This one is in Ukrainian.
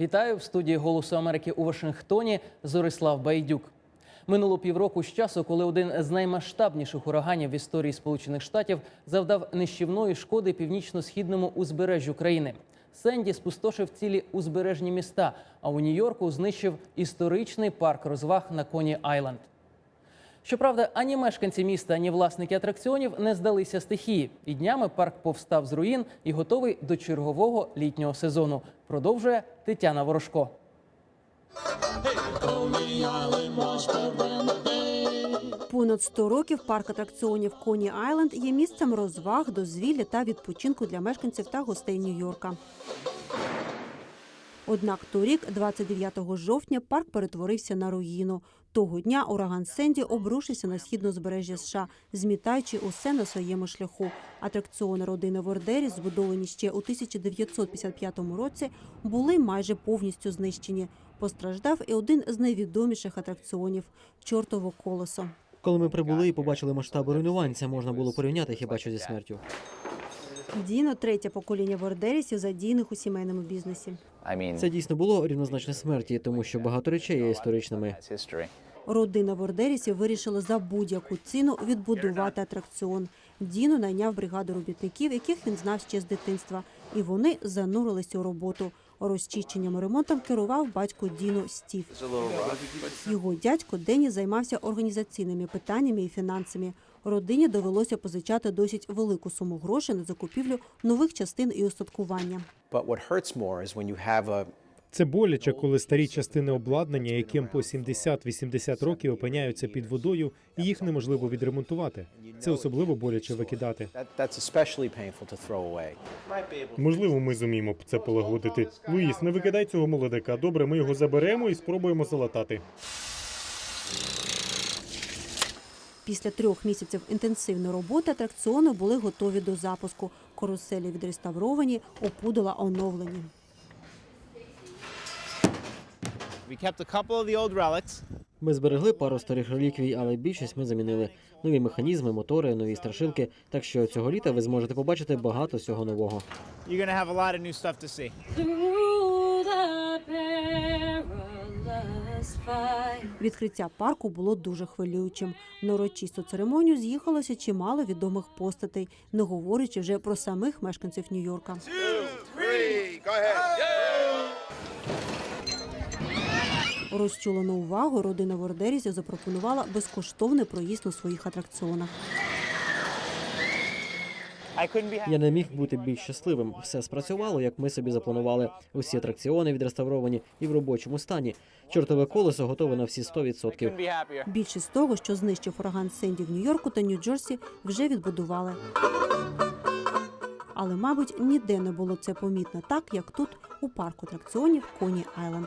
Вітаю в студії Голосу Америки у Вашингтоні. Зорислав Байдюк. Минуло півроку з часу, коли один з наймасштабніших ураганів в історії Сполучених Штатів завдав нищівної шкоди північно-східному узбережжю країни. Сенді спустошив цілі узбережні міста, а у Нью-Йорку знищив історичний парк розваг на Коні Айленд. Щоправда, ані мешканці міста, ані власники атракціонів не здалися стихії. І днями парк повстав з руїн і готовий до чергового літнього сезону. Продовжує Тетяна Ворожко. Понад 100 років парк атракціонів Коні Айленд є місцем розваг, дозвілля та відпочинку для мешканців та гостей Нью-Йорка. Однак торік, 29 жовтня, парк перетворився на руїну. Того дня ураган Сенді обрушився на східне узбережжя США, змітаючи усе на своєму шляху. Атракціони родини Вордері, збудовані ще у 1955 році, були майже повністю знищені. Постраждав і один з найвідоміших атракціонів чортово колесо. Коли ми прибули і побачили масштаби руйнувань, це можна було порівняти хіба що зі смертю. Діно третє покоління Вордерісів, задійних у сімейному бізнесі. Це дійсно було рівнозначне смерті, тому що багато речей є історичними. Родина Вордерісів вирішила за будь-яку ціну відбудувати атракціон. Діно найняв бригаду робітників, яких він знав ще з дитинства, і вони занурилися у роботу. Розчищенням ремонтом керував батько Діно Стів. Його дядько Дені займався організаційними питаннями і фінансами. Родині довелося позичати досить велику суму грошей на закупівлю нових частин і устаткування. Це боляче, коли старі частини обладнання, яким по 70-80 років опиняються під водою, і їх неможливо відремонтувати. Це особливо боляче викидати. Можливо, ми зуміємо це полагодити. Луїс, не викидай цього молодика. Добре, ми його заберемо і спробуємо залатати. Після трьох місяців інтенсивної роботи атракціони були готові до запуску. Каруселі відреставровані, опудала оновлені. Ми зберегли пару старих реліквій, але більшість ми замінили. Нові механізми, мотори, нові страшилки. Так що цього літа ви зможете побачити багато всього нового. You're going to have a lot of new stuff to see. Відкриття парку було дуже хвилюючим. На урочисту церемонію з'їхалося чимало відомих постатей, не говорячи вже про самих мешканців Нью-Йорка. Розчулену увагу родина Вордерізів запропонувала безкоштовний проїзд на своїх атракціонах. Я не міг бути більш щасливим. Все спрацювало, як ми собі запланували. Усі атракціони відреставровані і в робочому стані. Чортове колесо готове на всі 100%. couldn't be. Більшість того, що знищив ураган Сенді в Нью-Йорку та Нью-Джерсі, вже відбудували. Але, мабуть, ніде не було це помітно так, як тут, у парку атракціонів Коні Айленд.